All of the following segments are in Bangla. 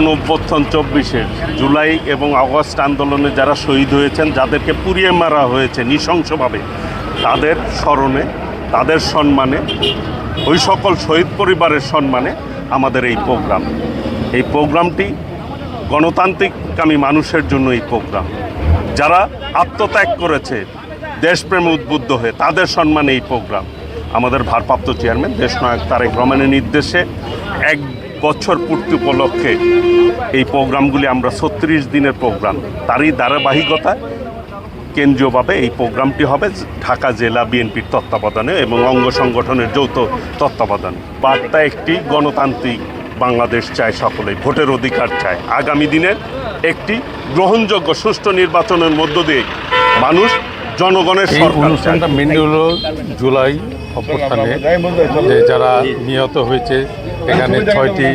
গণ অভ্যুত্থান চব্বিশের জুলাই এবং আগস্ট আন্দোলনে যারা শহীদ হয়েছেন, যাদেরকে পুড়িয়ে মারা হয়েছে নৃশংসভাবে, তাদের স্মরণে, তাদের সম্মানে, ওই সকল শহীদ পরিবারের সম্মানে আমাদের এই প্রোগ্রাম। এই প্রোগ্রামটি গণতান্ত্রিককামী মানুষের জন্য এই প্রোগ্রাম। যারা আত্মত্যাগ করেছে, দেশপ্রেমে উদ্বুদ্ধ হয়ে তাদের সম্মানে এই প্রোগ্রাম। আমাদের ভারপ্রাপ্ত চেয়ারম্যান দেশনায়ক তারেক রহমানের নির্দেশে এক বছর পূর্তি উপলক্ষে এই প্রোগ্রামগুলি আমরা ছত্রিশ দিনের প্রোগ্রাম। তারই ধারাবাহিকতায় কেন্দ্রীয়ভাবে এই প্রোগ্রামটি হবে ঢাকা জেলা বিএনপির তত্ত্বাবধানে এবং অঙ্গ সংগঠনের যৌথ তত্ত্বাবধানে। বার্তা একটি গণতান্ত্রিক বাংলাদেশ চায় সকলেই ভোটের অধিকার চায়। আগামী দিনের একটি গ্রহণযোগ্য সুষ্ঠু নির্বাচনের মধ্য দিয়ে মানুষ জনগণের সরকার অনুষ্ঠানটা মেনলি হলো জুলাই অভ্যুত্থানে যে যারা নিহত হয়েছে এখানে ছয়টি।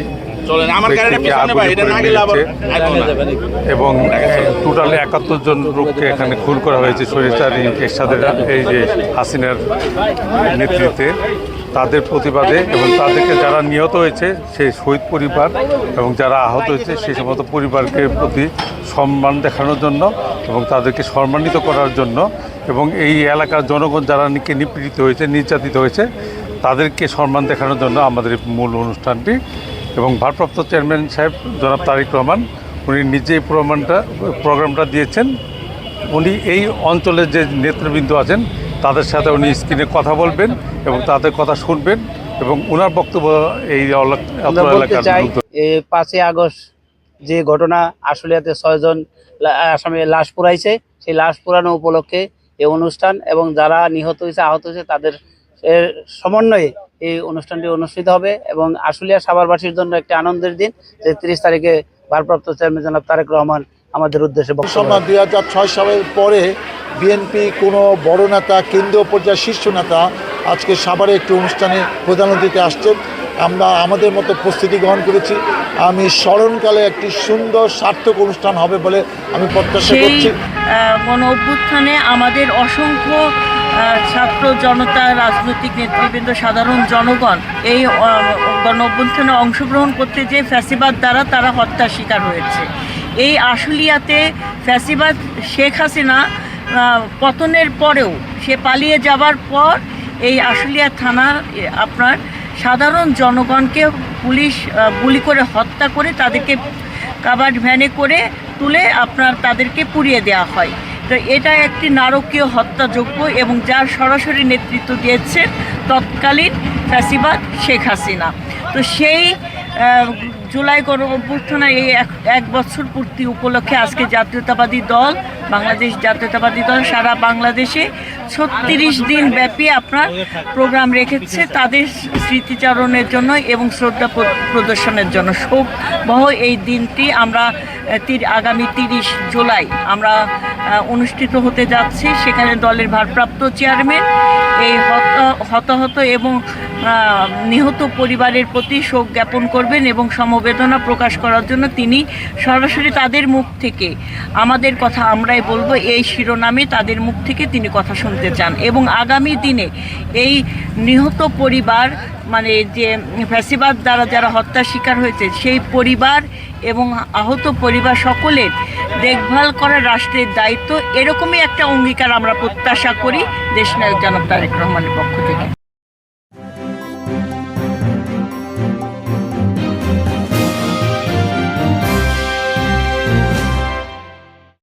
এবং টোটালি একাত্তর জন লোককে এখানে খুন করা হয়েছে। শরীরচারী এরশাদের এই যে হাসিনার নেতৃত্বে তাদের প্রতিবাদে এবং তাদেরকে যারা নিহত হয়েছে সেই শহীদ পরিবার এবং যারা আহত হয়েছে সেই সমস্ত পরিবারকে প্রতি সম্মান দেখানোর জন্য এবং তাদেরকে সম্মানিত করার জন্য এবং এই এলাকার জনগণ যারা নাকি নিপীড়িত হয়েছে নির্যাতিত হয়েছে তাদেরকে সম্মান দেখানোর জন্য আমাদের মূল অনুষ্ঠানটি এবং ভারপ্রাপ্ত চেয়ারম্যান সাহেব জনাব তারিক রহমান উনি নিজেই প্রমাণটা প্রোগ্রামটা দিয়েছেন। উনি এই অঞ্চলের যে নেতৃবৃন্দ আছেন তাদের সাথে উনি স্ক্রিনে কথা বলবেন এবং তাদের কথা শুনবেন এবং ওনার বক্তব্য এই পাঁচই আগস্ট যে ঘটনা আশুলিয়াতে ছয়জন আসামির লাশ পুরাইছে সেই লাশ পুরানো উপলক্ষে এই অনুষ্ঠান এবং যারা নিহত হয়েছে আহত হয়েছে তাদের এর সমন্বয়ে এই অনুষ্ঠানটি অনুষ্ঠিত হবে এবং আশুলিয়া সাভারবাসীর জন্য একটি আনন্দের দিন যে তিরিশ তারিখে ভারপ্রাপ্ত চেয়ারম্যান জনাব তারেক রহমান আমাদের উদ্দেশ্যে বক্তব্য সম্মান দুই হাজার ছয় সালের পরে বিএনপি কোনো বড় নেতা কেন্দ্রীয় পর্যায়ের শীর্ষ নেতা আজকে সাভারে একটি অনুষ্ঠানে প্রধান অতিথি আসছেন। আমরা আমাদের মতো প্রস্তুতি গ্রহণ করেছি। আমি স্মরণকালে একটি সুন্দর সার্থক অনুষ্ঠান হবে বলে আমি প্রত্যাশা করছি। গণ অভ্যুত্থানে আমাদের অসংখ্য ছাত্র জনতা রাজনৈতিক নেতৃবৃন্দ সাধারণ জনগণ এই আহ, গণ অভ্যুত্থানে অংশগ্রহণ করতে যে ফ্যাসিবাদ দ্বারা তারা হত্যার শিকার হয়েছে। এই আশুলিয়াতে ফ্যাসিবাদ শেখ হাসিনা পতনের পরেও সে পালিয়ে যাবার পর এই আশুলিয়া থানার এ, আপনার সাধারণ জনগণকে পুলিশ গুলি করে হত্যা করে তাদেরকে কাবার্ড ভ্যানে করে তুলে আপনার তাদেরকে পুড়িয়ে দেওয়া হয়। তো এটা একটি নারকীয় হত্যাযোগ্য এবং যার সরাসরি নেতৃত্ব দিয়েছেন তৎকালীন ফ্যাসিবাদ শেখ হাসিনা। তো সেই জুলাই গণ এই এক বছর পূর্তি উপলক্ষে আজকে জাতীয়তাবাদী দল, বাংলাদেশ জাতীয়তাবাদী দল, সারা বাংলাদেশে ছত্রিশ দিন ব্যাপী আপনার প্রোগ্রাম রেখেছে তাদের স্মৃতিচারণের জন্য এবং শ্রদ্ধা প্রদর্শনের জন্য। শোক বহ এই দিনটি আমরা আগামী তিরিশ জুলাই আমরা অনুষ্ঠিত হতে যাচ্ছে। সেখানে দলের ভারপ্রাপ্ত চেয়ারম্যান এই হত- হতাহত এবং নিহত পরিবারের প্রতি শোক জ্ঞাপন করবেন এবং সমবেদনা প্রকাশ করার জন্য তিনি সরাসরি তাদের মুখ থেকে আমাদের কথা আমরাই বলব, এই শিরোনামে তাদের মুখ থেকে তিনি কথা শুনতে চান। এবং আগামী দিনে এই নিহত পরিবার মানে যে ফ্যাসিবাদ দ্বারা যারা হত্যার শিকার হয়েছে, সেই পরিবার এবং আহত পরিবার সকলের দেখভাল করা রাষ্ট্রের দায়িত্ব, এরকমই একটা অঙ্গীকার আমরা প্রত্যাশা করি দেশনায়ক জনাব তারেক রহমানের পক্ষ থেকে।